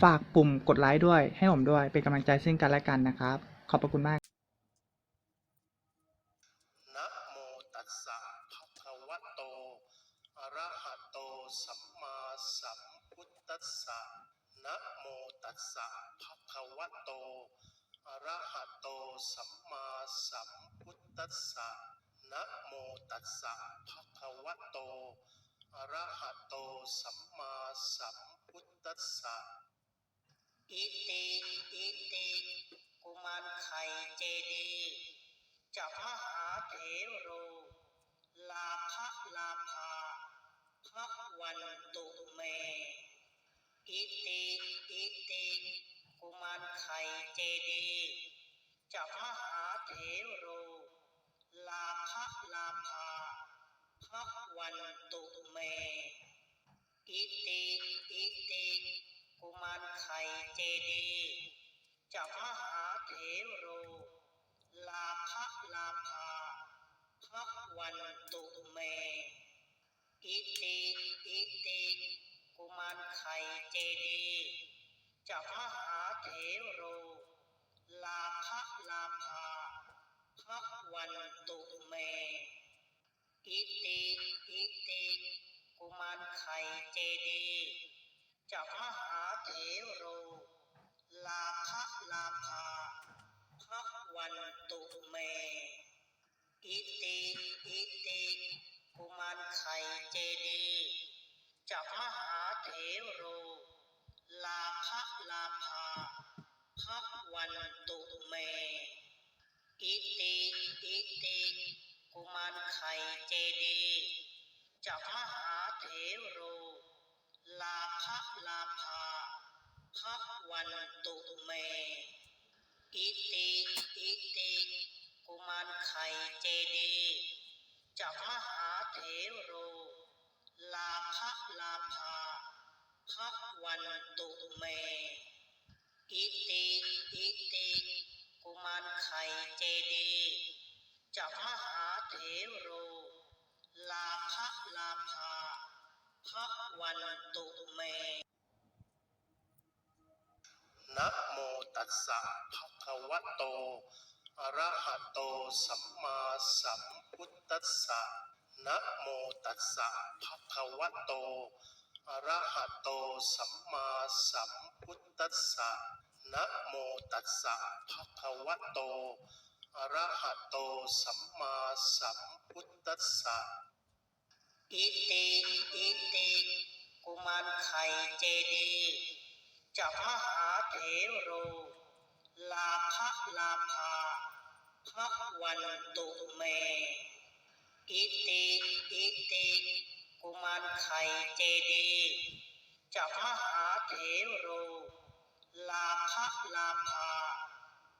ฝากปุ่มกดไลค์ด้วย ให้ผมด้วย เป็นกำลังใจซึ่งกันและกันนะครับ ขอบพระคุณมากนะโมตัสสะภะคะวะโตอะระหะโตสัมมาสัมพุทธัสสะนะโมตัสสะภะคะวะโตอะระหะโตสัมมาสัมพุทธัสสะนะโมตัสสะภะคะวะโตอะระหะโตสัมมาสัมพุทธัสสะ อิติอิติกุมารไข่เจดีจากมหาเถโร ลาภลาภาพระวันตุเม อิติอิติกุมารไข่เจดีจากมหาเถโร ลาภลาภาพระวันตุเม อิติอิติ กุมารไข่เจดีจากมหาเถโร ลาภลาภาพระวันตุเม อิติอิติกุมารไข่เจดีจากมหาเถโร ลาภลาภาพระวันตุเม อิติอิติกุมารไข่เจดี จากมหาเถโร ลาภลาภาพระวันตุเม อิติอิติกุมารไข่เจดีจากมหาเถโร ลาภลาภาพระวันตุเม อิติอิติกุมารไข่เจดีจากมหาเถโร ลาภาพระวันตุเม อิติอิติกุมารไข่เจดีจากมหาเถโร ลาภลาภาพระวันตุเม อิติอิติกุมารไข่เจดีจากมหาเถโร ลาภลาภาพระวันตุเม นะโมตัสสะภะคะวะโต อะระหะโต สัมมาสัมพุทธัสสะนะโมตัสสะภะคะวะโต อะระหะโต สัมมาสัมพุทธัสสะนะโมตัสสะภะคะวะโต อะระหะโต สัมมาสัมพุทธัสสะ อิติ อิติ กุมารไข่เจดีย์ จากมหาเถโร ลาภลาภาพระวันตุเม อิติอิติกุมารไข่เจดีจากมหาเถโร ลาภลาภา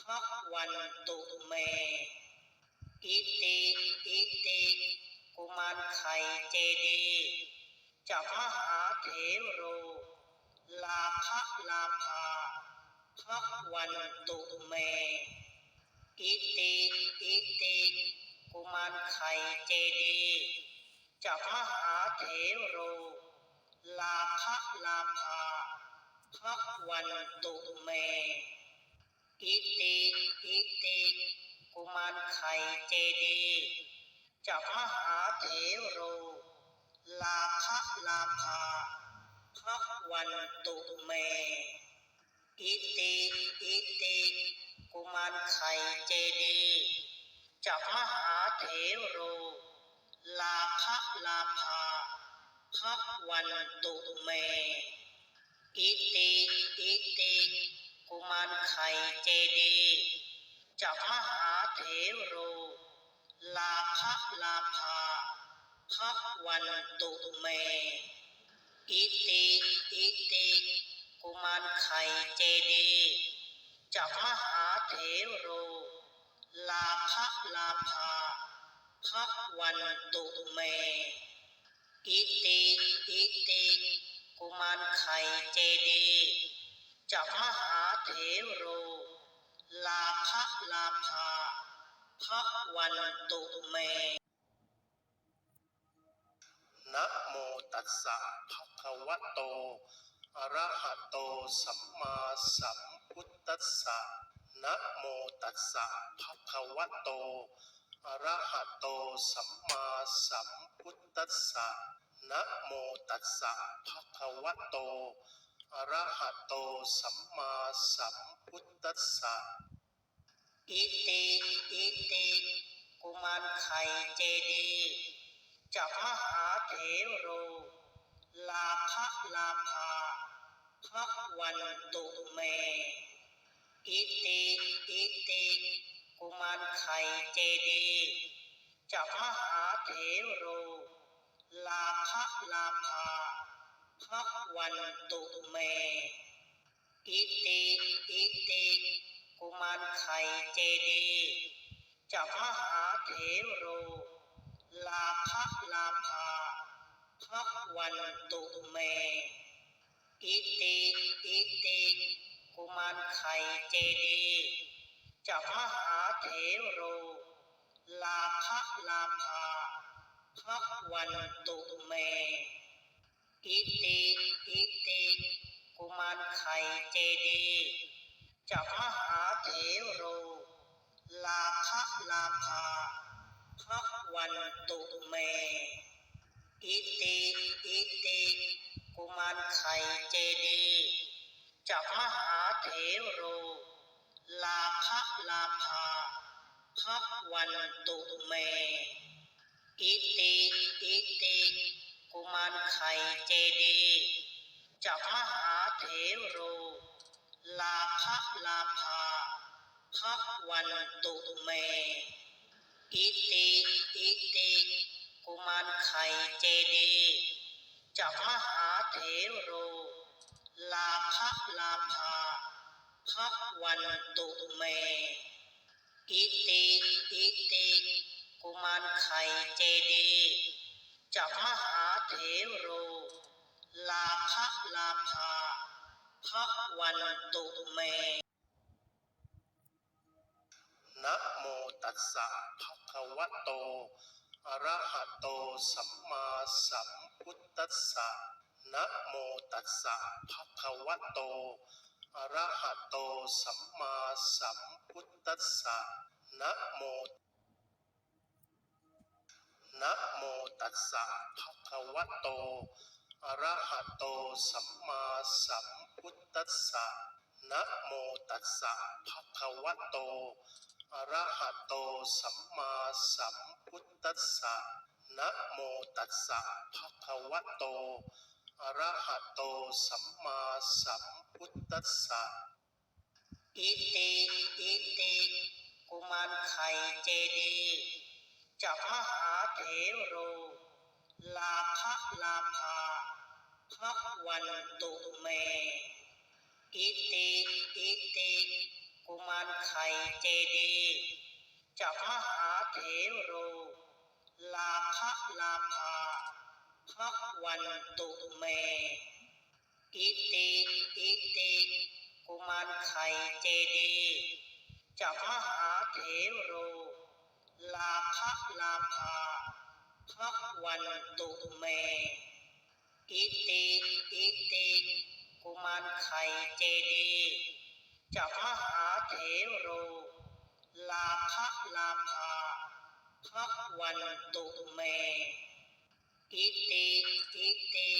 พระวันตุเม อิติอิติกุมารไข่เจดีจากมหาเถโร ลาภลาภาพระวันตุเม อิติอิติกุมารไข่เจดีจากมหาเถโร ลาภลาภาพระวันตุเม อิติอิติกุมารไข่เจดีจากมหาเถโร ลาภลาภา พระวันตุเม อิติอิติ กุมารไข่เจดีจากมหาเถโร ลาภลาภาพระวันตุเม อิติอิติ กุมารไข่เจดีจากมหาเถโร ลาภลาภาพระวันตุเม อิติอิติกุมารไข่เจดีจากมหาเถโร ลาภลาภาพระวันตุเม อิติอิติกุมารไข่เจดีจากมหาเถโร ลาภลาภาพระวันตุเมนะโมตัสสะภะ วะโตอะระหะโตสัมมาสัมพุทธัสสะนะโมตัสสะภะคะวะโตอะระหะโตสัมมาสัมพุทธัสสะนะโมตัสสะภะคะวะโตอะระหะโตสัมมาสัมพุทธัสสะอิติอิติกุมารไข่เจดียจากมหาเถโร พระวันตุเม อิติอิติ กุมารไข่เจดีจากมหาเถโร ลาภลาภาพระวันตุเม อิติอิติ กุมารไข่เจดีจากมหาเถโร ลาภลาภาพระวันตุเม อิติอิติกุมารไข่เจดีจากมหาเถโร ลาภลาภาพระวันตุเม อิติอิติกุมารไข่เจดีจากมหาเถโร ลาภลาภาพระวันตุเม อิติอิติ กุมารไข่เจดีจากมหาเถโร ลาภลาภาพระวันตุเม อิติอิติกุมารไข่เจดีจากมหาเถโร ลาภลาภาพระวันตุเม อิติอิติกุมารไข่เจดีจากมหา เถโร ลาภลาภาพระวันตุเม อิติอิติกุมารไข่เจดีจากมหาเถโร ลาภลาภาพระวันตุเมนะโมตัสสะภะคะวะโต อะระหะโต สัมมาสัมพุทธัสสะ นะโมตัสสะภะคะวะโต อะระหะโต สัมมาสัมพุทธัสสะนะโมนะโมตัสสะภะคะวะโต อะระหะโต สัมมาสัมพุทธัสสะนะโมตัสสะภะคะวะโต อะระหะโต สัมมาสัมพุทธัสสะนะโมตัสสะภะคะวะโต อะระหะโตสัมมาสัมพุทธัสสะ อิติอิติกุมารไข่เจดีจากมหาเถโร ลาภลาภาพระวันตุเม อิติอิติกุมารไข่เจดีจากมหาเถโร ลาภลาภา พระวันตุเม อิติอิติกุมารไข่เจดีจากมหาเถโร ลาภลาภาพระวันตุเม อิติอิติกุมารไข่เจดีจากมหาเถโร ลาภลาภาพระวันตุเม อิติอิติ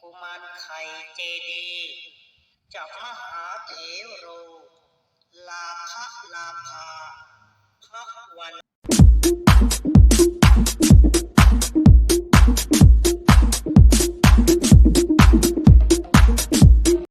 กุมารไข่เจดีจับมหาเถโร ลาภลาภาพระวัน